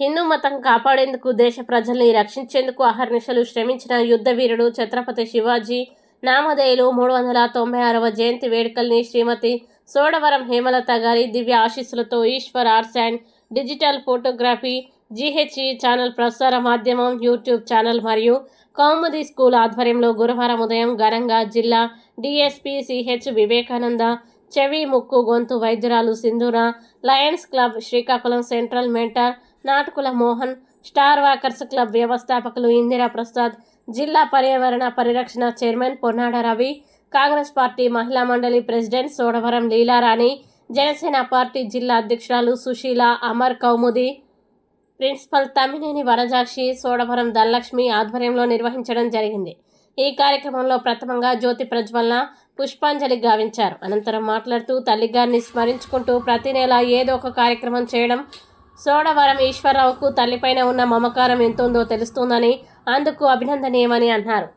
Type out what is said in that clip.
హిందూ మతం కాపాడేందుకు దేశ ప్రజల్ని రక్షించేందుకు అహర్నిశలు శ్రమించిన యుద్ధ వీరుడు ఛత్రపతి శివాజీ నామధేయులు మూడు వందల తొంభై ఆరవ జయంతి వేడుకల్ని శ్రీమతి సోడవరం హేమలత గారి దివ్య ఆశీస్సులతో Eshwar arts and digital photography GHE channel ప్రసార మాధ్యమం యూట్యూబ్ ఛానల్ మరియు కౌముది స్కూల్ ఆధ్వర్యంలో గురువారం ఉదయం ఘనంగా జిల్లా డిఎస్పీ సిహెచ్ వివేకానంద చెవి ముక్కు గొంతు వైద్యురాలు Sindhura Lions Club Srikakulam central mentor Natakula Mohan star walkers club వ్యవస్థాపకులు ఇందిరా ప్రసాద్ జిల్లా పర్యావరణ పరిరక్షణ చైర్మన్ పొన్నాడ రవి కాంగ్రెస్ పార్టీ మహిళా మండలి ప్రెసిడెంట్ సోడవరం లీలారాణి జనసేన పార్టీ జిల్లా అధ్యక్షురాలు సుశీల అమర్ కౌముది ప్రిన్సిపల్ తమ్మినేని వరజాక్షి సోడవరం ధనలక్ష్మి ఆధ్వర్యంలో నిర్వహించడం జరిగింది. ఈ కార్యక్రమంలో ప్రథమంగా జ్యోతి ప్రజ్వలన పుష్పాంజలి గావించారు. అనంతరం మాట్లాడుతూ తల్లిగారిని స్మరించుకుంటూ ప్రతి నెల ఏదో ఒక కార్యక్రమం చేయడం సోడవరం ఈశ్వరరావుకు తల్లిపైన ఉన్న మమకారం ఎంతుందో తెలుస్తుందని అందుకు అభినందనీయమని అన్నారు.